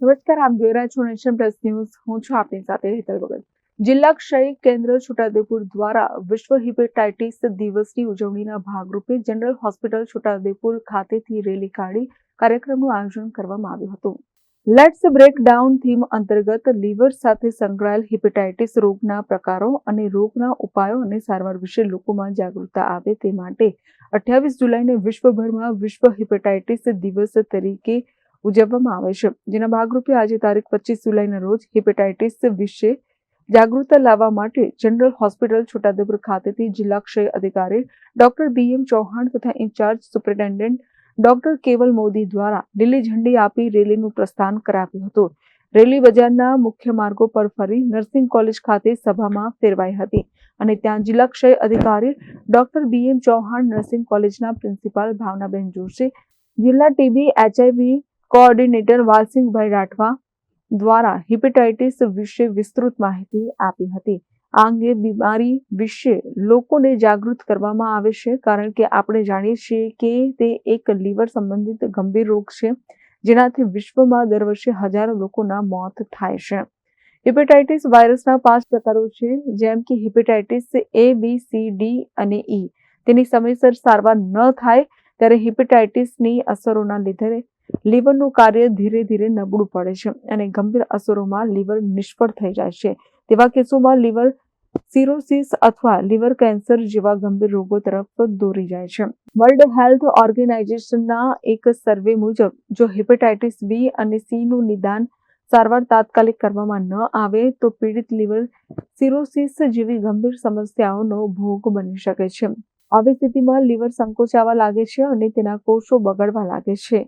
નમસ્કાર, આપ જોઈ રહ્યા છો નેશન પ્લસ ન્યૂઝ. હું છું આપની સાથે હેતલ ભગત. જિલ્લા ક્ષય કેન્દ્ર છોટાઉદેપુર દ્વારા વિશ્વ હિપેટાઇટિસ દિવસની ઉજવણીના ભાગરૂપે જનરલ હોસ્પિટલ છોટાઉદેપુર ખાતેથી રેલી કાઢી કાર્યક્રમનું આયોજન કરવામાં આવ્યું હતું. લેટ્સ બ્રેક ડાઉન થીમ અંતર્ગત લીવર સાથે સંકળાયેલ હિપેટાઇટિસ રોગના પ્રકારો અને રોગના ઉપાયો અને સારવાર વિશે લોકોમાં જાગૃતતા આવે તે માટે અઠ્યાવીસ જુલાઈને વિશ્વભરમાં વિશ્વ હિપેટાઇટિસ દિવસ તરીકે ઉજવવામાં આવે છે. જેના ભાગરૂપે આજે તારીખ પચીસ જુલાઈના રોજ હિપેટાઇટિસ વિશે જાગૃતતા લાવવા માટે જનરલ હોસ્પિટલ છોટાઉદેપુર ખાતેથી જિલ્લા ક્ષય અધિકારી ડોક્ટર બી એમ ચૌહાણ તથા ઇન્ચાર્જ સુપ્રિન્ટેન્ડન્ટ ડોક્ટર કેવલ મોદી દ્વારા લીલી ઝંડી આપી રેલીનું પ્રસ્થાન કરાવ્યું હતું. રેલી બજારના મુખ્ય માર્ગો પર ફરી નર્સિંગ કોલેજ ખાતે સભામાં ફેરવાઈ હતી અને ત્યાં જિલ્લા ક્ષય અધિકારી doctor B M Chauhan nursing કોલેજના પ્રિન્સિપાલ ભાવનાબેન જોશી, જિલ્લા TB, HIV coordinator Valsinhbhai Rathwa દ્વારા હિપેટાઇટિસ વિશે વિસ્તૃત માહિતી આપી હતી. આ અંગે બીમારી વિશે લોકોને જાગૃત કરવામાં આવે છે, કારણ કે આપણે જાણીએ છીએ કે તે એક લીવર સંબંધિત ગંભીર રોગ છે, જેનાથી વિશ્વમાં દર વર્ષે હજારો લોકોના મોત થાય છે. હિપેટાઇટિસ વાયરસના પાંચ પ્રકારો છે, જેમ કે hepatitis A, B, C, D અને ઈ. તેની સમયસર સારવાર ન થાય, ત્યારે હિપેટાઇટિસની અસરોના લીધે લીવરનું કાર્ય ધીરે ધીરે નબળું પડે છે અને ગંભીર અસરોમાં લીવર નિષ્ફળ થઈ જાય છે. તેવા કેસોમાં લીવર સિરોસિસ અથવા લીવર કેન્સર જેવા ગંભીર રોગો તરફ દોરી જાય છે. વર્લ્ડ હેલ્થ ઓર્ગેનાઇઝેશનના એક સર્વે મુજબ, જો હિપેટાઇટિસ બી અને સીનું નિદાન સારવાર તાત્કાલિક કરવામાં ન આવે, તો પીડિત લીવર સિરોસિસ જેવી ગંભીર સમસ્યાઓનો ભોગ બની શકે છે. આવી સ્થિતિમાં લીવર સંકોચાવા લાગે છે અને તેના કોષો બગડવા લાગે છે.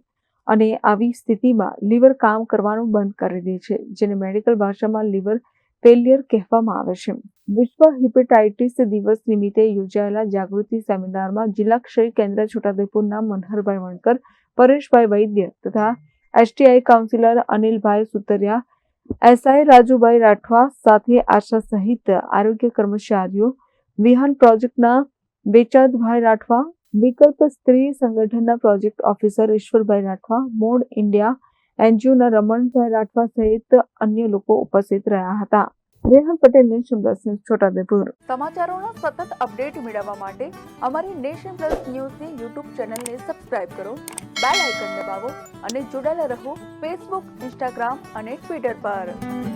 અને આવી સ્થિતિમાં લીવર કામ કરવાનું બંધ કરી દે છે, જેને મેડિકલ ભાષામાં લીવર ફેલિયર કહેવામાં આવે છે. વિશ્વ હિપેટાઇટિસ દિવસ નિમિત્તે યોજાયેલા જાગૃતિ સેમિનારમાં જિલ્લા ક્ષય કેન્દ્ર છોટાઉદેપુરના મનહરભાઈ વણકર, પરેશભાઈ વૈદ્ય તથા STI counsellor Anilbhai Sutariya, SI Rajubhai Rathwa સાથે આશા સહિત આરોગ્ય કર્મચારીઓ, વિહાન પ્રોજેક્ટના બેચાદભાઈ રાઠવા વિકલ્પ સ્ત્રી સંગઠનના project officer Ishwarbhai Rathwa, mode India એનજીઓના Ramanbhai Rathwa સહિત અન્ય લોકો ઉપસ્થિત રહ્યા હતા. Rehan Patel nation plus news, Chhotaudepur. સમાચારોના સતત અપડેટ મેળવવા માટે અમારી નેશન પ્લસ ન્યૂઝની યુટ્યુબ ચેનલને સબસ્ક્રાઇબ કરો, બેલ આઇકન દબાવો અને જોડાયેલા રહો ફેસબુક, ઇન્સ્ટાગ્રામ અને ટ્વિટર પર.